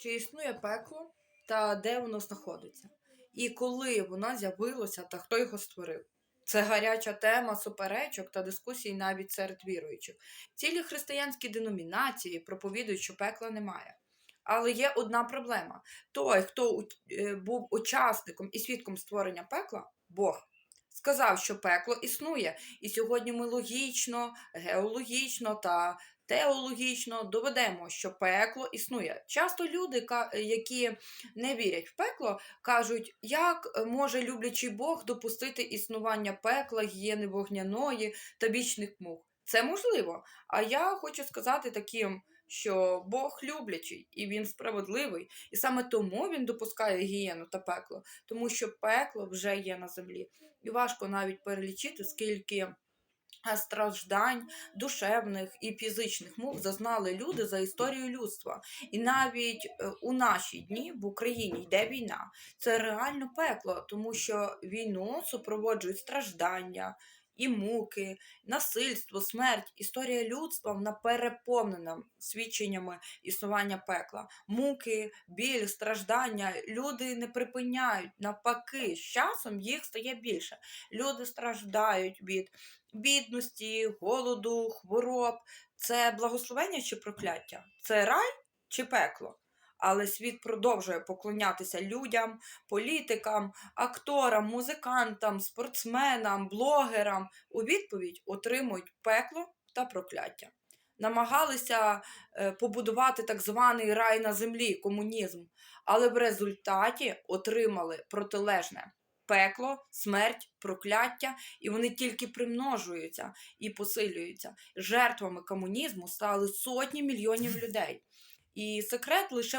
чи існує пекло та де воно знаходиться, і коли воно з'явилося та хто його створив. Це гаряча тема суперечок та дискусій навіть серед віруючих. Цілі християнські деномінації проповідують, що пекла немає. Але є одна проблема: той, хто е, був учасником і свідком створення пекла, Бог, сказав, що пекло існує. І сьогодні ми логічно, геологічно та теологічно доведемо, що пекло існує. Часто люди, які не вірять в пекло, кажуть, як може люблячий Бог допустити існування пекла, гієни вогняної та вічних мух. Це можливо. А я хочу сказати таким, що Бог люблячий і він справедливий, і саме тому він допускає гієну та пекло, тому що пекло вже є на землі. І важко навіть перелічити, скільки страждань душевних і фізичних мук зазнали люди за історію людства. І навіть е, у наші дні в Україні йде війна. Це реально пекло, тому що війну супроводжують страждання. І муки, насильство, смерть, історія людства вона переповнена свідченнями існування пекла. Муки, біль, страждання. Люди не припиняють. Навпаки, з часом їх стає більше. Люди страждають від бідності, голоду, хвороб. Це благословення чи прокляття? Це рай чи пекло? Але світ продовжує поклонятися людям, політикам, акторам, музикантам, спортсменам, блогерам. У відповідь отримують пекло та прокляття. Намагалися е, побудувати так званий рай на землі, комунізм, але в результаті отримали протилежне пекло, смерть, прокляття, і вони тільки примножуються і посилюються. Жертвами комунізму стали сотні мільйонів людей. І секрет лише